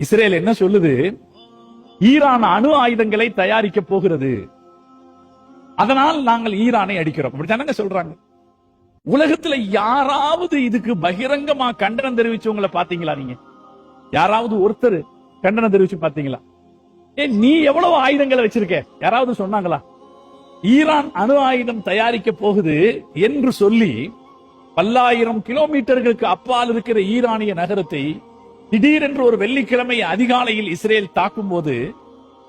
Israel என்ன சொல்லுது? Iran அணு ஆயுதங்களை தயாரிக்க போகிறது. அதனால் நாங்கள் ஈரானை அடிக்கிறோம். அப்படித்தானங்க சொல்றாங்க. உலகத்துல யாராவது இதுக்கு பகிரங்கமா கண்டனம் தெரிவிச்சவங்களை பாத்தீங்களா நீங்க? யாராவது ஒருத்தர் கண்டனம் தெரிவிச்சு பாத்தீங்களா ஏ நீ எவ்வளவு ஆயுதங்களை வச்சிருக்க? யாராவது சொன்னாங்களா? ஈரான் அணு ஆயுதம் தயாரிக்க போகுது என்று சொல்லி பல்லாயிரம் கிலோமீட்டர்களுக்கு அப்பால் இருக்கிற ஈரானிய நகரத்தை திடீரென்று ஒரு வெள்ளிக்கிழமை அதிகாலையில் இஸ்ரேல் தாக்கும் போது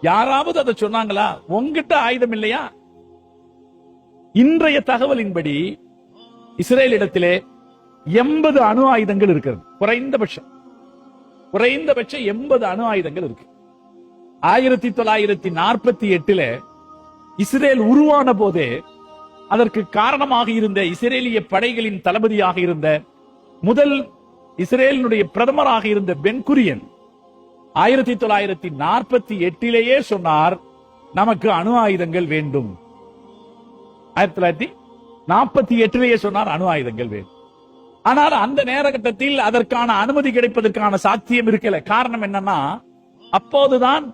யாராவது அதை சொன்னாங்களா? உங்ககிட்ட ஆயுதம் இல்லையா? இன்றைய தகவலின்படி இஸ்ரேலிடத்திலே எண்பது அணு ஆயுதங்கள் இருக்கிறது. குறைந்தபட்சம். குறைந்தபட்சம் எண்பது அணு ஆயுதங்கள் இருக்கு. ஆயிரத்தி தொள்ளாயிரத்தி நாற்பத்தி எட்டுல இஸ்ரேல் உருவான போதே அதற்கு காரணமாக இருந்த இஸ்ரேலிய படைகளின் தளபதியாக இருந்த முதல் இஸ்ரேலினுடைய பிரதமராக இருந்த பென்குரியன் ஆயிரத்தி தொள்ளாயிரத்தி நாற்பத்தி எட்டிலேயே சொன்னார் நமக்கு அணு ஆயுதங்கள் வேண்டும். ஆயிரத்தி தொள்ளாயிரத்தி நாற்பத்தி எட்டிலேயே சொன்னார் அணு ஆயுதங்கள் வேண்டும். ஆனால் அந்த நேரகட்டத்தில் அதற்கான அனுமதி கிடைப்பதற்கான சாத்தியம் இருக்கல. காரணம் என்னன்னா அப்போதுதான்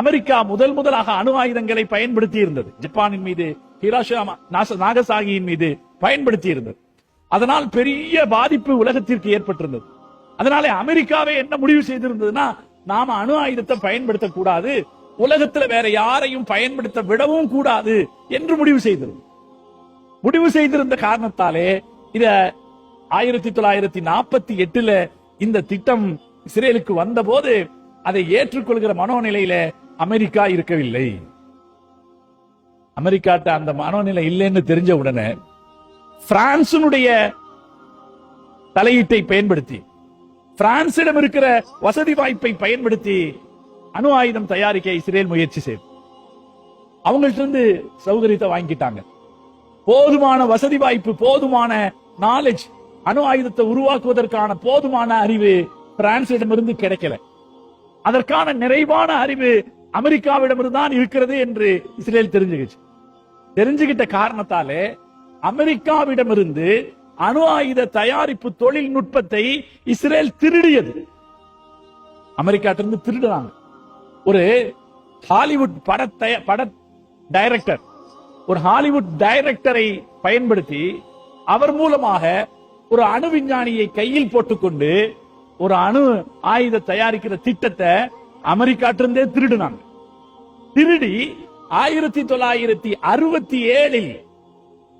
அமெரிக்கா முதல் முதலாக அணு ஆயுதங்களை பயன்படுத்தி இருந்தது ஜப்பானின் மீது ஹிராஷிமா நாகசாகியின் மீது பயன்படுத்தி இருந்தது அதனால் பெரிய பாதிப்பு உலகத்திற்கு ஏற்பட்டிருந்தது. அதனாலே அமெரிக்காவே என்ன முடிவு செய்திருந்ததுன்னா நாம அணு ஆயுதத்தை பயன்படுத்த கூடாது உலகத்துல வேற யாரையும் பயன்படுத்த விடவும் கூடாது என்று முடிவு செய்திருந்தது முடிவு செய்திருந்த காரணத்தாலே இத ஆயிரத்தி தொள்ளாயிரத்தி நாற்பத்தி எட்டுல இந்த திட்டம் இஸ்ரேலுக்கு வந்தபோது அதை ஏற்றுக்கொள்கிற மனோநிலையில அமெரிக்கா இருக்கவில்லை. அமெரிக்காட்ட அந்த மனோநிலை இல்லைன்னு தெரிஞ்ச உடனே பிரான்சினுடைய தலையீட்டை பயன்படுத்தி பிரான்சிடம் இருக்கிற வசதி வாய்ப்பை பயன்படுத்தி அணு ஆயுதம் தயாரிக்க இஸ்ரேல் முயற்சி செய்து. அவங்கள்ட்ட இருந்து சௌகரியத்தை வாங்கிட்டாங்க. போதுமான வசதி வாய்ப்பு போதுமான நாலேஜ் அணு ஆயுதத்தை உருவாக்குவதற்கான போதுமான அறிவு பிரான்சிடமிருந்து கிடைக்கல. அதற்கான நிறைவான அறிவு அமெரிக்காவிடமிருந்து தான் இருக்கிறது என்று இஸ்ரேல் தெரிஞ்சுக்கிச்சு தெரிஞ்சுக்கிட்ட காரணத்தாலே அமெரிக்காவிடமிருந்து அணு ஆயுத தயாரிப்பு தொழில்நுட்பத்தை இஸ்ரேல் திருடியது. அமெரிக்காட்டிலிருந்து திருடுறாங்க. ஒரு ஹாலிவுட் பட தய- பட டைரக்டர் ஒரு ஹாலிவுட் டைரக்டரை பயன்படுத்தி அவர் மூலமாக ஒரு அணு விஞ்ஞானியை கையில் போட்டுக்கொண்டு ஒரு அணு ஆயுத தயாரிக்கிற திட்டத்தை அமெரிக்காட்டிலிருந்தே திருடுனாங்க. திருடி ஆயிரத்தி தொள்ளாயிரத்தி அறுபத்தி ஏழில்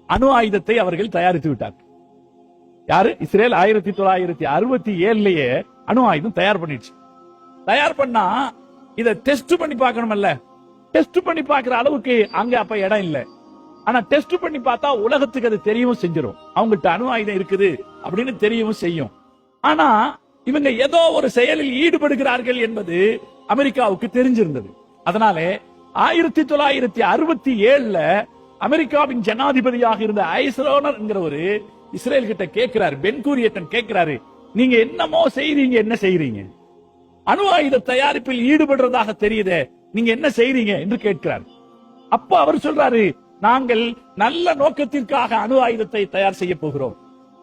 அணு ஆயுதத்தை அவர்கள் தயாரித்து விட்டார் யாரு? இஸ்ரேல் ஆயிரத்தி தொள்ளாயிரத்தி அறுபத்தி ஏழுலயே அணு ஆயுதம் தயார் பண்ணிடுச்சு. தயார் பண்ணா இத டெஸ்ட் பண்ணி பார்க்கணும்ல டெஸ்ட் பண்ணி பார்க்கிற அளவுக்கு அங்க அப்ப இடம் இல்ல. ஆனா டெஸ்ட் பண்ணி பார்த்தா உலகத்துக்கு அது தெரியவும் செஞ்சிடும் அவங்கள்ட்ட அணு ஆயுதம் இருக்குது அப்படின்னு தெரியவும் செய்யும். ஆனா இவங்க ஏதோ ஒரு செயலில் ஈடுபடுகிறார்கள் என்பது அமெரிக்காவுக்கு தெரிஞ்சிருந்தது. அதனாலே ஆயிரத்தி தொள்ளாயிரத்தி அறுபத்தி ஏழுல அமெரிக்காவின் ஜனாதிபதியாக இருந்த ஐசரோனர் என்கிறவரு இஸ்ரேல் கிட்ட கேட்கிறாரு பென்கூரியத்தன் கேட்கிறாரு நீங்க என்னமோ செய்றீங்க என்ன செய்றீங்க? அணு ஆயுத தயாரிப்பில் ஈடுபடுறதாக தெரியுதே நீங்க என்ன செய்றீங்க? என்று கேட்கிறார். அப்ப அவர் சொல்றாரு நாங்கள் நல்ல நோக்கத்திற்காக அணு ஆயுதத்தை தயார் செய்ய போகிறோம்.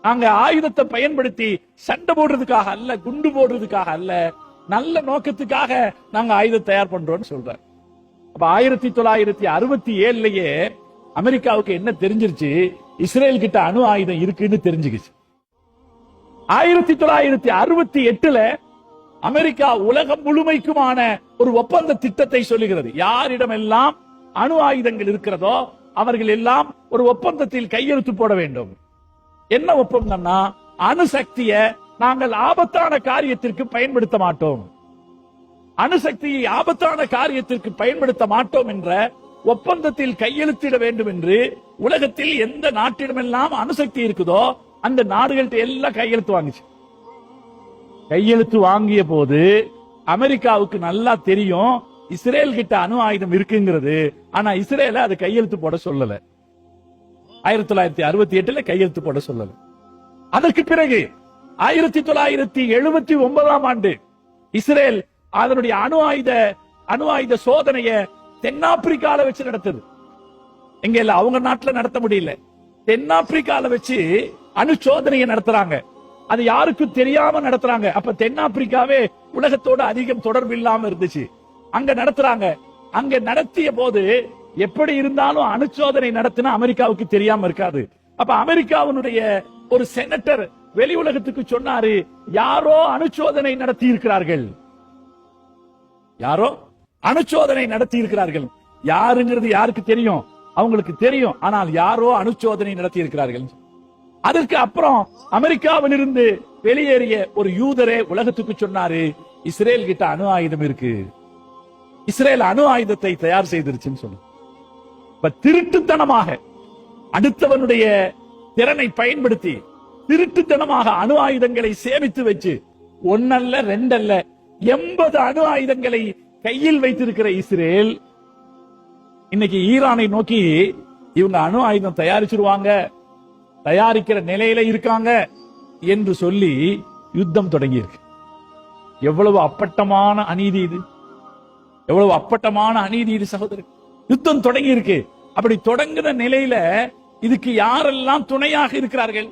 நாங்க ஆயுதத்தை பயன்படுத்தி சண்டை போடுறதுக்காக அல்ல குண்டு போடுறதுக்காக அல்ல நல்ல நோக்கத்துக்காக நாங்க ஆயுதம் தயார் பண்றோம்னு சொல்றாரு. அப்ப ஆயிரத்தி தொள்ளாயிரத்தி அறுபத்தி ஏழுலயே அமெரிக்காவுக்கு என்ன தெரிஞ்சிருச்சு? இஸ்ரேல் கிட்ட அணு ஆயுதம் இருக்குன்னு தெரிஞ்சுக்கிச்சு. ஆயிரத்தி தொள்ளாயிரத்தி அறுபத்தி எட்டுல அமெரிக்கா உலகம் முழுமைக்குமான ஒரு ஒப்பந்த திட்டத்தை சொல்லுகிறது. யாரிடமெல்லாம் அணு ஆயுதங்கள் இருக்கிறதோ அவர்கள் எல்லாம் ஒரு ஒப்பந்தத்தில் கையெழுத்து போட வேண்டும். என்ன ஒப்பந்தம்னா அணுசக்தியை நாங்கள் ஆபத்தான காரியத்திற்கு பயன்படுத்த மாட்டோம். அணுசக்தியை ஆபத்தான காரியத்திற்கு பயன்படுத்த மாட்டோம் என்ற ஒப்பந்தத்தில் கையெழுத்திட வேண்டும் என்று உலகத்தில் எந்த நாட்டிடமெல்லாம் அணுசக்தி இருக்குதோ அந்த நாடுகள்கிட்ட எல்லாம் கையெழுத்து வாங்குச்சு. கையெழுத்து வாங்கிய போது அமெரிக்காவுக்கு நல்லா தெரியும் இஸ்ரேல் கிட்ட அணு ஆயுதம் இருக்குங்கிறது. ஆனா இஸ்ரேல அது கையெழுத்து போட சொல்லல. ஆயிரத்தி தொள்ளாயிரத்தி அறுபத்தி எட்டுல கையெழுத்து போட சொல்லல. அதற்கு பிறகு ஆயிரத்தி தொள்ளாயிரத்தி எழுபத்தி ஒன்பதாம் ஆண்டு இஸ்ரேல் அதனுடைய அணு ஆயுத அணு ஆயுத சோதனைய தென்னாப்பிரிக்கால வச்சு நடத்துது. எங்க இல்ல அவங்க நாட்டுல நடத்த முடியல. தென்னாப்பிரிக்கால வச்சு அணுசோதனையை நடத்துறாங்க. அது யாருக்கும் தெரியாம நடத்துறாங்க. அப்ப தென்னாப்பிரிக்காவே உலகத்தோட அதிகம் தொடர்பு இல்லாம இருந்துச்சு. அங்க நடத்துறாங்க. அங்க நடத்திய போது எப்படி இருந்தாலும் அணுச்சோதனை நடத்தினா அமெரிக்காவுக்கு தெரியாம இருக்காது. அப்ப அமெரிக்காவினுடைய ஒரு செனட்டர் வெளி உலகத்துக்கு சொன்னாரு யாரோ அணுச்சோதனை நடத்தி இருக்கிறார்கள் யாரோ? அணுச்சோதனை நடத்தி இருக்கிறார்கள் யாருங்கிறது யாருக்கு தெரியும்? அவங்களுக்கு தெரியும். ஆனால் யாரோ அணுச்சோதனை நடத்தி இருக்கிறார்கள் அதற்கு அப்புறம் அமெரிக்காவிலிருந்து வெளியேறிய ஒரு யூதரே உலகத்துக்கு சொன்னாரு இஸ்ரேல் கிட்ட அணு ஆயுதம் இருக்கு. இஸ்ரேல் அணு ஆயுதத்தை தயார் செய்திருச்சுன்னு சொல்லு. இப்ப திருட்டுத்தனமாக அடுத்தவனுடைய திறனை பயன்படுத்தி திருட்டுத்தனமாக அணு ஆயுதங்களை சேமித்து வச்சு ஒன்னல்ல ரெண்டல்ல எண்பது அணு ஆயுதங்களை கையில் வைத்திருக்கிற இஸ்ரேல் இன்னைக்கு ஈரானை நோக்கி இவங்க அணு ஆயுதம் தயாரிச்சிருவாங்க தயாரிக்கிற நிலையில இருக்காங்க என்று சொல்லி யுத்தம் தொடங்கி இருக்கு எவ்வளவு அப்பட்டமான அநீதி இது. எவ்வளவு அப்பட்டமான அநீதி இது சகோதரர். யுத்தம் தொடங்கி இருக்கு அப்படி தொடங்குன நிலையில இதுக்கு யாரெல்லாம் துணையாக இருக்கிறார்கள்?